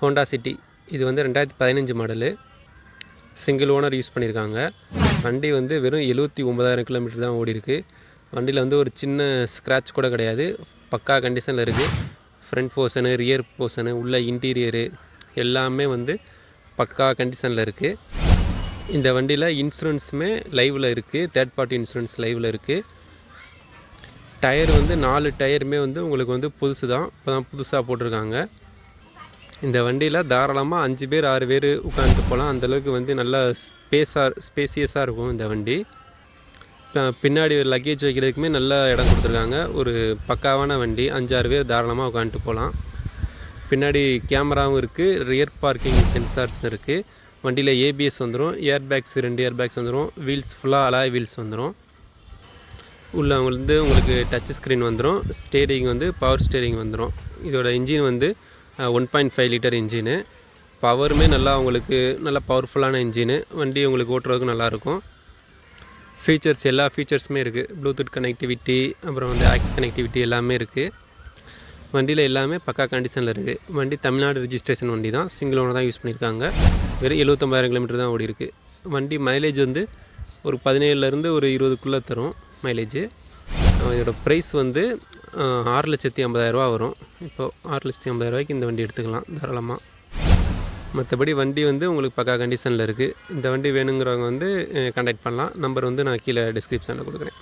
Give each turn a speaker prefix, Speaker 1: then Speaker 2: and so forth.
Speaker 1: Honda city. இது வந்து ரெண்டாயிரத்தி பதினஞ்சு மாடலு சிங்கிள் ஓனர் யூஸ் பண்ணியிருக்காங்க வண்டி வந்து வெறும் எழுபத்தி ஒம்பதாயிரம் கிலோமீட்டர் தான் ஓடிருக்கு வண்டியில் வந்து ஒரு சின்ன ஸ்க்ராட்ச் கூட கிடையாது. பக்கா கண்டிஷனில் இருக்குது ஃப்ரண்ட் போர்ஷனு ரியர் போர்ஷனு உள்ள இன்டீரியரு எல்லாமே வந்து பக்கா கண்டிஷனில் இருக்குது இந்த வண்டியில் இன்சூரன்ஸுமே லைவில் இருக்குது தேர்ட் பார்ட்டி இன்சூரன்ஸ் லைவில் இருக்குது டயர் வந்து நாலு டயருமே வந்து உங்களுக்கு வந்து புதுசு தான் இப்போ தான் புதுசாக போட்டிருக்காங்க. இந்த வண்டியில் தாராளமாக அஞ்சு பேர் ஆறு பேர் உட்காந்துட்டு போகலாம் அந்தளவுக்கு வந்து நல்லா ஸ்பேஸாக ஸ்பேசியஸாக இருக்கும் இந்த வண்டி. பின்னாடி ஒரு லக்கேஜ் வைக்கிறதுக்குமே நல்ல இடம் கொடுத்துருக்காங்க. ஒரு பக்காவான வண்டி. அஞ்சாறு பேர் தாராளமாக உட்காந்துட்டு போகலாம் பின்னாடி கேமராவும் இருக்குது ரியர் பார்க்கிங் சென்சார்ஸ் இருக்குது வண்டியில் ஏபிஎஸ் வந்துடும் ஏர் பேக்ஸ் ரெண்டு ஏர் பேக்ஸ் வந்துடும் வீல்ஸ் ஃபுல்லாக அலாய் வீல்ஸ் வந்துடும் உள்ள வந்து உங்களுக்கு டச் ஸ்க்ரீன் வந்துடும் ஸ்டேரிங் வந்து பவர் ஸ்டேரிங் வந்துடும் இதோட இன்ஜின் வந்து one point five litre engine பவருமே நல்லா உங்களுக்கு நல்லா பவர்ஃபுல்லான இன்ஜினு வண்டி உங்களுக்கு ஓட்டுறதுக்கு நல்லாயிருக்கும். ஃபீச்சர்ஸ் எல்லா ஃபீச்சர்ஸுமே இருக்குது ப்ளூடூத் கனெக்டிவிட்டி அப்புறம் வந்து ஆக்ஸ் கனெக்டிவிட்டி எல்லாமே இருக்குது வண்டியில் எல்லாமே பக்கா கண்டிஷனில் இருக்குது வண்டி தமிழ்நாடு ரிஜிஸ்ட்ரேஷன் வண்டி தான். சிங்கிள் ஓனர் தான் யூஸ் பண்ணியிருக்காங்க. வெறும் எழுபத்தொம்பதாயிரம் கிலோமீட்டர் தான் ஓடி இருக்குது வண்டி மைலேஜ் வந்து ஒரு பதினேழுலேருந்து ஒரு இருபதுக்குள்ளே தரும் மைலேஜ் இதோட ப்ரைஸ் வந்து ஆறு லட்சத்தி ஐம்பதாயிரரூவா வரும். இப்போது ஆறு லட்சத்தி ஐம்பதாயிரரூவாய்க்கு இந்த வண்டி எடுத்துக்கலாம் தாராளமாக மற்றபடி வண்டி வந்து உங்களுக்கு பக்கா கண்டிஷனில் இருக்குது இந்த வண்டி வேணுங்கிறவங்க வந்து கான்டாக்ட் பண்ணலாம். நம்பர் வந்து நான் கீழே டிஸ்கிரிப்ஷனில் கொடுக்குறேன்.